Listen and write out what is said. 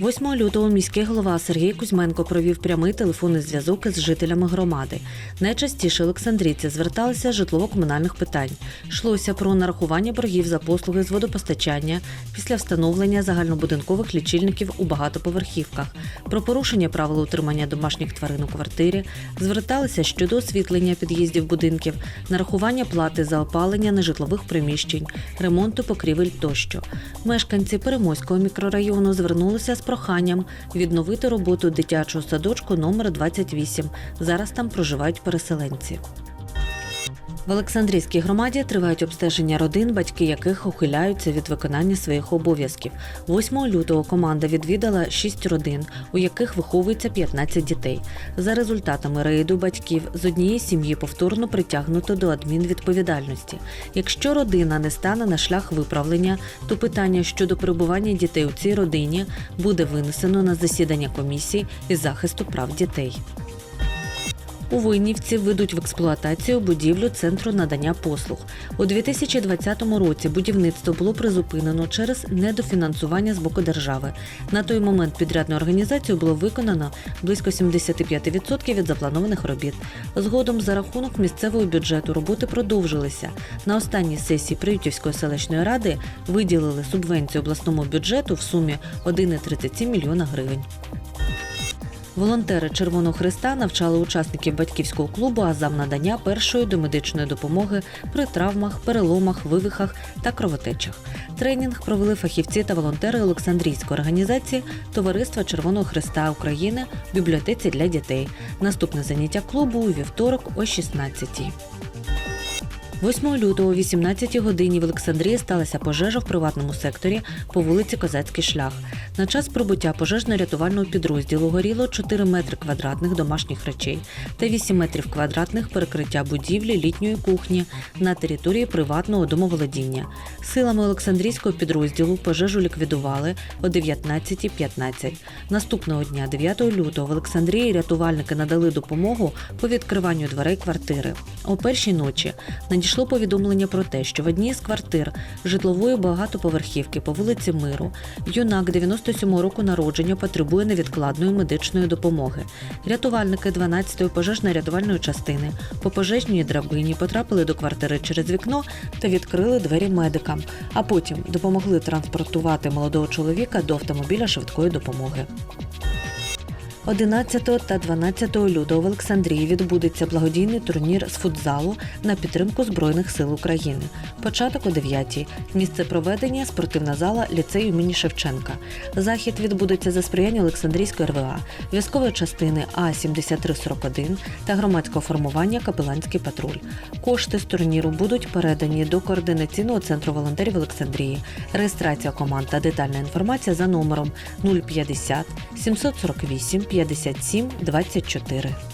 8 лютого міський голова Сергій Кузьменко провів прямий телефонний зв'язок із жителями громади. Найчастіше олександрійці зверталися з житлово-комунальних питань. Йшлося про нарахування боргів за послуги з водопостачання після встановлення загальнобудинкових лічильників у багатоповерхівках, про порушення правил утримання домашніх тварин у квартирі, зверталися щодо освітлення під'їздів будинків, нарахування плати за опалення нежитлових приміщень, ремонту покрівель тощо. Мешканці Перемойського мікрорайону звернулися з проханням відновити роботу дитячого садочку номер 28. Зараз там проживають переселенці. В Олександрійській громаді тривають обстеження родин, батьки яких ухиляються від виконання своїх обов'язків. 8 лютого команда відвідала 6 родин, у яких виховується 15 дітей. За результатами рейду батьків з однієї сім'ї повторно притягнуто до адмінвідповідальності. Якщо родина не стане на шлях виправлення, то питання щодо перебування дітей у цій родині буде винесено на засідання комісії із захисту прав дітей. У Войнівці введуть в експлуатацію будівлю центру надання послуг. У 2020 році будівництво було призупинено через недофінансування з боку держави. На той момент підрядною організацією було виконано близько 75% від запланованих робіт. Згодом за рахунок місцевого бюджету роботи продовжилися. На останній сесії Приютівської селищної ради виділили субвенцію обласному бюджету в сумі 1,37 мільйона гривень. Волонтери Червоного Христа навчали учасників батьківського клубу азам надання першої домедичної допомоги при травмах, переломах, вивихах та кровотечах. Тренінг провели фахівці та волонтери Олександрійської організації Товариства Червоного Христа України в бібліотеці для дітей. Наступне заняття клубу у вівторок о 16-й. 8 лютого о 18 годині в Олександрії сталася пожежа в приватному секторі по вулиці Козацький шлях. На час прибуття пожежно-рятувального підрозділу горіло 4 метри квадратних домашніх речей та 8 метрів квадратних перекриття будівлі літньої кухні на території приватного домоволодіння. Силами Олександрійського підрозділу пожежу ліквідували о 19.15. Наступного дня, 9 лютого, в Олександрії рятувальники надали допомогу по відкриванню дверей квартири. О першій ночі надійшло повідомлення про те, що в одній з квартир житлової багатоповерхівки по вулиці Миру юнак 97 року народження потребує невідкладної медичної допомоги. Рятувальники 12-ї пожежно-рятувальної частини по пожежній драбині потрапили до квартири через вікно та відкрили двері медикам, а потім допомогли транспортувати молодого чоловіка до автомобіля швидкої допомоги. 11 та 12 лютого в Олександрії відбудеться благодійний турнір з футзалу на підтримку Збройних сил України. Початок о 9 Місце проведення спортивна зала ліцею імені Шевченка. Захід відбудеться за сприяння Олександрійської РВА, військової частини А 7341 та громадського формування Капеланський патруль. Кошти з турніру будуть передані до координаційного центру волонтерів Олександрії. Реєстрація команд та детальна інформація за номером 050 748 57 24.